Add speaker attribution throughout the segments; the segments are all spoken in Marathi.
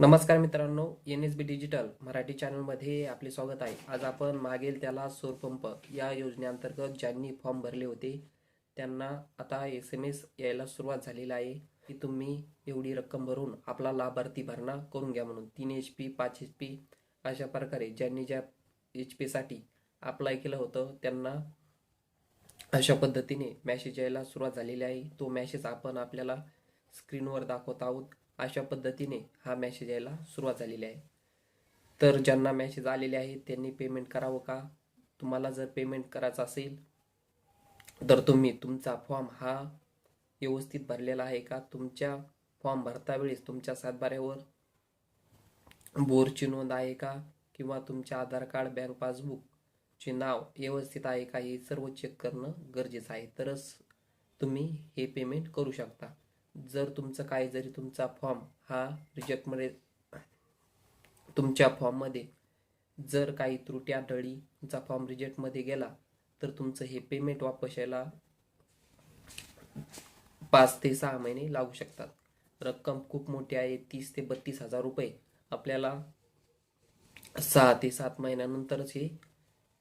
Speaker 1: नमस्कार मित्रांनो N S B digital Marathi चॅनलमध्ये आपले स्वागत आहे. आज आपण मागेल त्याला सौरपंप या योजनेअंतर्गत ज्यांनी फॉर्म भरले होते त्यांना आता एस एम एस यायला सुरुवात झालेली आहे. की तुम्ही एवढी रक्कम भरून आपला लाभार्थी भरणा करून घ्या म्हणून. तीन एच पी पाच एच पी अशा प्रकारे ज्यांनी ज्या एच पीसाठी अप्लाय केलं होतं त्यांना अशा पद्धतीने मॅसेज यायला सुरुवात झालेली आहे. तो मॅसेज आपण आपल्याला स्क्रीनवर दाखवत आहोत. अशा पद्धतीने हा मॅसेज यायला सुरुवात झालेली आहे. तर ज्यांना मॅसेज आलेले आहे त्यांनी पेमेंट करावं का? तुम्हाला जर पेमेंट करायचं असेल तर तुम्ही तुमचा फॉर्म हा व्यवस्थित भरलेला आहे का? तुमच्या फॉर्म भरता वेळेस तुमच्या सातबाऱ्यावर बोरची नोंद आहे का? किंवा तुमच्या आधार कार्ड बँक पासबुकचे नाव व्यवस्थित आहे का? हे सर्व चेक करणं गरजेचं आहे. तरच तुम्ही हे पेमेंट करू शकता. जर तुमचं काय जरी तुमचा फॉर्म हा रिजेक्टमध्ये तुमच्या फॉर्ममध्ये जर काही त्रुटी आढळली तुमचा फॉर्म रिजेक्टमध्ये गेला तर तुमचं हे पेमेंट वापस यायला पाच ते सहा महिने लागू शकतात. रक्कम खूप मोठी आहे तीस ते बत्तीस हजार रुपये. आपल्याला सहा ते सात महिन्यानंतरच हे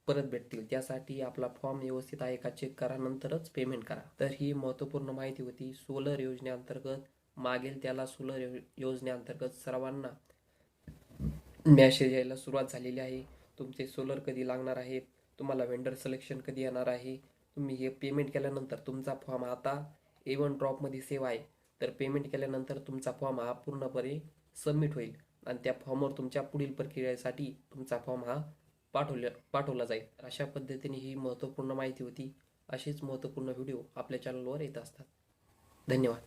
Speaker 1: परत भेटतील. त्यासाठी आपला फॉर्म व्यवस्थित आहे का चेक करा नंतरच पेमेंट करा. तर ही महत्त्वपूर्ण माहिती होती. सोलर योजनेअंतर्गत मागेल त्याला सोलर यो- योजनेअंतर्गत सर्वांना मॅसेज यायला सुरुवात झालेली आहे. तुमचे सोलर कधी लागणार आहेत? तुम्हाला वेंडर सिलेक्शन कधी येणार आहे? तुम्ही हे पेमेंट केल्यानंतर तुमचा फॉर्म आता ए वन ड्रॉपमध्ये सेव्ह आहे. तर पेमेंट केल्यानंतर तुमचा फॉर्म हा पूर्णपणे सबमिट होईल. आणि त्या फॉर्मवर तुमच्या पुढील प्रक्रियेसाठी तुमचा फॉर्म हा पाठवल्या पाठवला जाईल. अशा पद्धतीने ही महत्त्वपूर्ण माहिती होती. अशीच महत्त्वपूर्ण व्हिडिओ आपल्या चॅनलवर येत असतात. धन्यवाद.